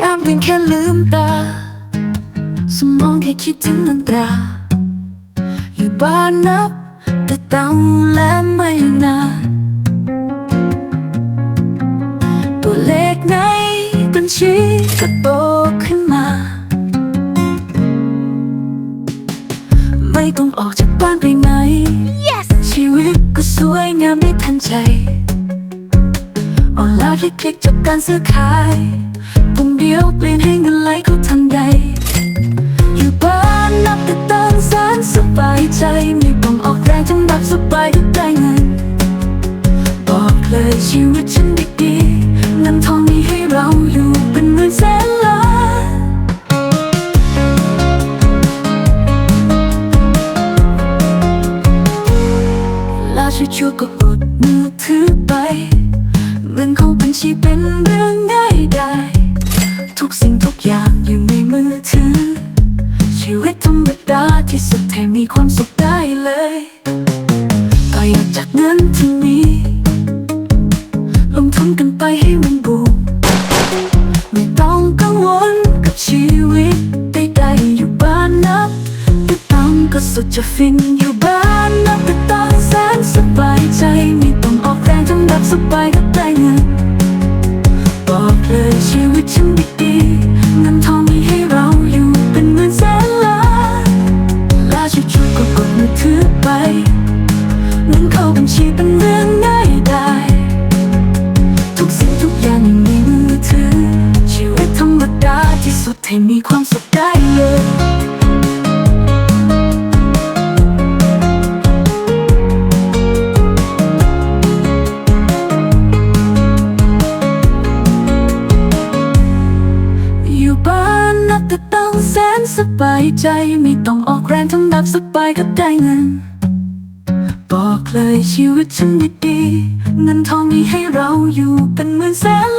ยามเพียงแค่ลืมตา สมองแค่คิดถึงนันตราอยู่บ้านนับ แต่ตังค์และไม่นานตัวเลขในบัญชีก็โตขึ้นมา ไม่ต้องออกจากบ้านไปไหน yes! ชีวิตก็สวยงามไม่ทันใจออนไลน์คลิกๆจบการซื้อขาย เลยชีวิตฉันดีๆเงินทองมีให้เราอยู่เป็นหมื่นแสนล้านแล้วชั่วๆก็กดมือถือไปเงินเข้าบัญชีเป็นเรื่องง่ายได้ ทุกสิ่งทุกอย่างอยู่ในมือถือ ชีวิตธรรมดาที่สุดแถมมีความสุข ก็สุดจะฟินอยู่บ้านนับแต่ตังค์แสนสบายใจไม่ต้องออกแรงทั้งแบบสบายก็ได้เงินบอกเลยชีวิตฉันดีๆเงินทองมีให้เราอยู่เป็นหมื่นแสนล้านแล้วช่วยๆก็กดมือถือไปเงินเข้าบัญชีเป็นเรื่องง่ายได้ นับแต่ตังแสนสบายใจ ไม่ต้องออกแรงทั้งแบบสบายก็ได้เงิน บอกเลยชีวิตฉันดีๆเงินทองมีให้เราอยู่เป็นหมื่นแสน